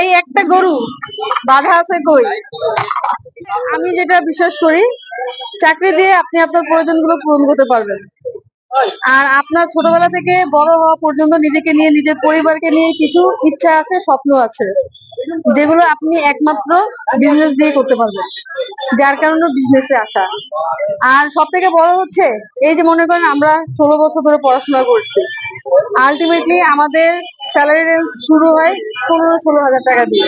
এই একটা গরু, বাধা আছে কই? আমি যেটা বিশ্বাস করি, চাকরি দিয়ে আপনি আপনার প্রয়োজনগুলো পূরণ করতে পারবেন। আর আপনার ছোটবেলা থেকে বড় হওয়া পর্যন্ত নিজেকে নিয়ে, নিজের পরিবারকে নিয়ে কিছু ইচ্ছা আছে, স্বপ্ন আছে, যেগুলো আপনি একমাত্র বিজনেস দিয়ে করতে পারবেন, যার কারণে বিজনেসে আসা। আর সব থেকে বড় হচ্ছে, এই যে মনে করেন আমরা ষোলো বছর ধরে পড়াশোনা করছি। আলটিমেটলি আমাদের স্যালারি রেঞ্জ শুরু হয় পনেরো ষোলো হাজার টাকা দিয়ে।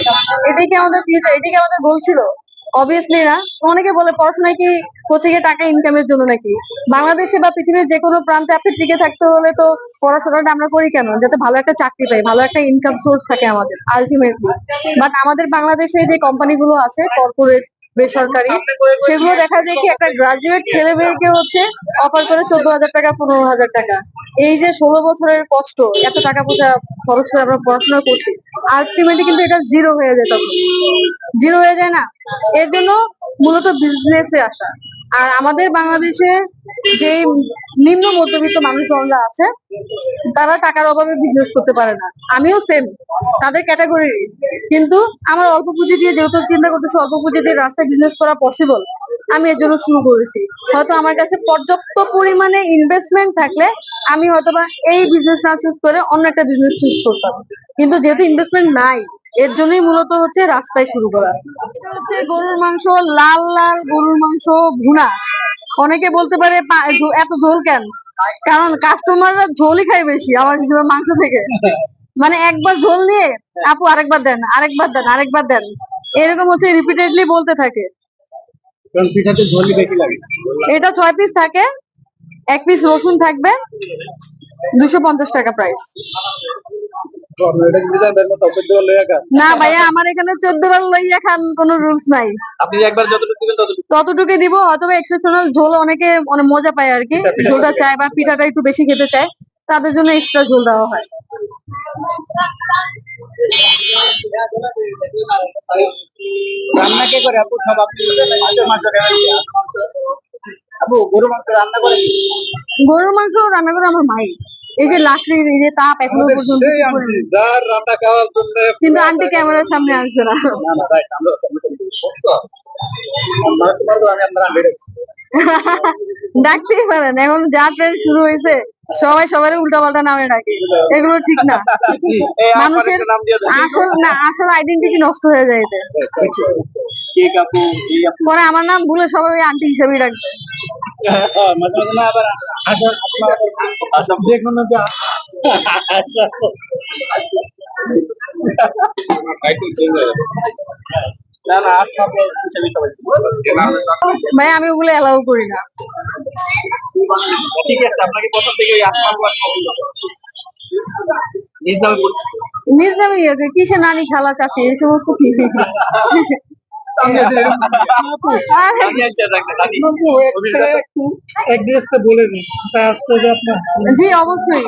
এটাই কি আমাদের ফিউচার এটাই কি আমাদের গোল ছিল? অবভিয়াসলি না। অনেকে বলে, পড়াশোনায় কি হচ্ছে গিয়ে টাকা ইনকামের জন্য নাকি? বাংলাদেশে বা পৃথিবীর যে কোনো প্রান্তে আপনি টিকে থাকতে হলে তো পড়াশোনাটা আমরা করি কেন? যাতে ভালো একটা চাকরি পাই, ভালো একটা ইনকাম সোর্স থাকে আমাদের আলটিমেটলি বাট আমাদের বাংলাদেশে যে কোম্পানিগুলো আছে কর্পোরেট বেসরকারি। সেগুলো দেখা যায় কি একটা গ্রাজুয়েট ছেলে মেয়েকে হচ্ছে অফার করে চোদ্দ হাজার টাকা পনেরো হাজার টাকা। এই যে ষোলো বছরের কষ্ট, এত টাকা পয়সা খরচ করে আমরা পড়াশোনা করছি আলটিমেটলি কিন্তু এটা জিরো হয়ে যায় তখন। জিরো হয়ে যায় না। এর জন্য মূলত বিজনেসে আসা। আর আমাদের বাংলাদেশে যে নিম্ন মধ্যবিত্ত মানুষজনরা আছে তারা টাকার অভাবে বিজনেস করতে পারে না। আমিও সেম তাদের ক্যাটাগরি কিন্তু আমার অল্প পুঁজি দিয়ে যেহেতু চিন্তা করতেছি, অল্প পুঁজি দিয়ে রাস্তায় বিজনেস করা পসিবল আমি এর জন্য শুরু করেছি। হয়তো আমার কাছে পর্যাপ্ত পরিমাণে ইনভেস্টমেন্ট থাকলে আমি হয়তোবা এই বিজনেস না চুজ করে অন্য একটা বিজনেস চুজ করতাম। কিন্তু যেহেতু ইনভেস্টমেন্ট নাই, এর জন্যই মূলত হচ্ছে রাস্তায় শুরু করা। এটা হচ্ছে গরুর মাংস, লাল লাল গরুর মাংস ভুনা। অনেকে বলতে পারে এত ঝোল কেন? কারণ কাস্টমাররা ঝোলই খায় বেশি আমার হিসেবে মাংস থেকে। মানে একবার ঝোল নিয়ে আপু আরেকবার দেন আরেকবার দেন আরেকবার দেন। এরকম হচ্ছে রিপিটেডলি বলতে থাকে। এটা ছয় পিস থাকে এক পিস রসুন থাকবে দুশো পঞ্চাশ টাকা প্রাইস না ভাইয়া আমার এখানে চোদ্দ বার লইয়া খান কোনো রুলস নাই। আপনি একবার ততটুকু। দিব অথবা এক্সেপশনাল ঝোল অনেকে অনেক মজা পায় আর কি। ঝোলটা চায় বা পিঠাটা একটু বেশি খেতে চায় তাদের জন্য এক্সট্রা ঝোল দেওয়া হয়। রান্না কে করে আপু? সব আপনি মাছের মাংস কেমন আপু গরু মাংস রান্না করে? গরুর মাংস রান্না করে আমার মাই। এই যে লাকড়ির এই যে তাপ এখনও পর্যন্ত যার রান্না খাওয়ার জন্য কিন্তু আন্টি ক্যামেরার সামনে আসবে না। না না রাইট আমরা সত্য। আমরা তোমার আমি আপনার আন্টি ডাকতেই পারেন এখন যা ট্রেন্ড শুরু হয়েছে সবাই সবার উল্টা পাল্টা নামে ডাকে। এগুলো ঠিক না। মানুষের আসল না আসল আইডেন্টিটি নষ্ট হয়ে যায় এতে। পরে আমার নাম ভুলে সবাই আন্টি হিসেবেই রাখবে মাঝে মাঝে না আবার দেখুন না যে আচ্ছা হিসেবে সবাই ভাই আমি ওগুলো অ্যালাউ করি না। ঠিক আছে আপনাকে প্রথম থেকে নিজ নামে ইয়ে কিসে নানি খালা চাচি এই সমস্ত কি? অ্যাড্রেসটা বলে দিন জি অবশ্যই